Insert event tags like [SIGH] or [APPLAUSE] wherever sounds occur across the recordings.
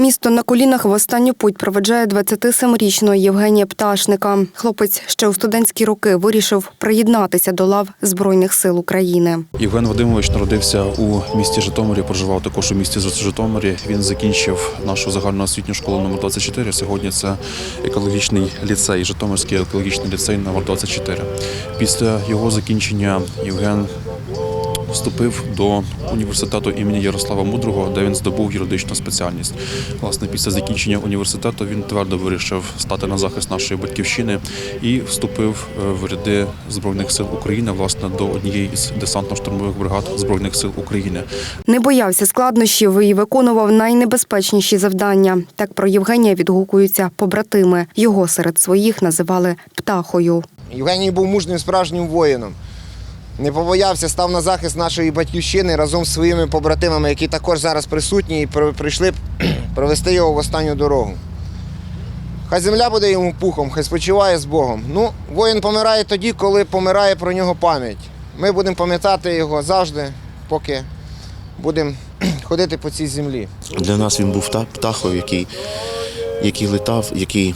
Місто на колінах в останню путь проведжає 27-річного Євгенія Пташника. Хлопець ще у студентські роки вирішив приєднатися до лав Збройних сил України. Євген Вадимович народився у місті Житомирі, проживав також у місті Житомирі. Він закінчив нашу загальноосвітню школу номер 24. Сьогодні це екологічний ліцей, Житомирський екологічний ліцей номер 24. Після його закінчення Євген вступив до університету імені Ярослава Мудрого, де він здобув юридичну спеціальність. Власне, після закінчення університету він твердо вирішив стати на захист нашої батьківщини і вступив е, в ряди збройних сил України, власне, до однієї із десантно-штурмових бригад збройних сил України. Не боявся складнощів і виконував найнебезпечніші завдання. Так про Євгенія відгукуються побратими. Його серед своїх називали птахою. Євгеній був мужним справжнім воїном. Не побоявся, став на захист нашої батьківщини разом з своїми побратимами, які також зараз присутні і при- прийшли [CLEARS THROAT] провести його в останню дорогу. Хай земля буде йому пухом, хай спочиває з Богом. Ну, воїн помирає тоді, коли помирає про нього пам'ять. Ми будемо пам'ятати його завжди, поки будемо [CLEARS THROAT] ходити по цій землі. Для нас він був та- птахою, який, який летав, який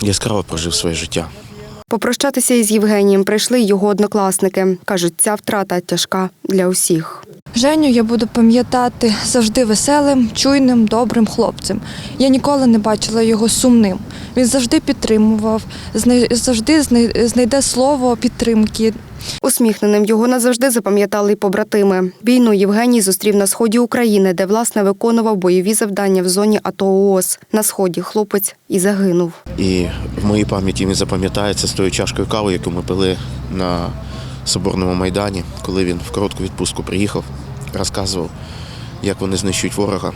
яскраво прожив своє життя. Попрощатися із Євгенієм прийшли його однокласники. Кажуть, ця втрата тяжка для усіх. Женю я буду пам'ятати завжди веселим, чуйним, добрим хлопцем. Я ніколи не бачила його сумним. Він завжди підтримував, завжди знайде слово підтримки. Усміхненим його назавжди запам'ятали й побратими. Війну Євгеній зустрів на сході України, де власне виконував бойові завдання в зоні АТО ООС. На сході хлопець і загинув. І в моїй пам'яті він запам'ятається з тою чашкою кави, яку ми пили на Соборному майдані, коли він в коротку відпустку приїхав, розказував, як вони знищують ворога.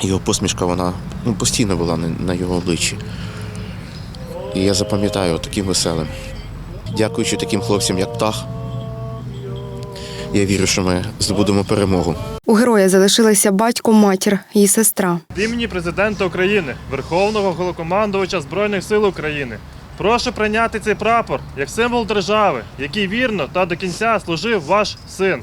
Його посмішка вона ну, постійно була на, на його обличчі. І я запам'ятаю таким веселим. Дякуючи таким хлопцям, як птах, я вірю, що ми здобудемо перемогу. У героя залишилися батько, матір і сестра. Імені президента України, Верховного Головнокомандувача Збройних сил України. Прошу прийняти цей прапор як символ держави, який вірно та до кінця служив ваш син.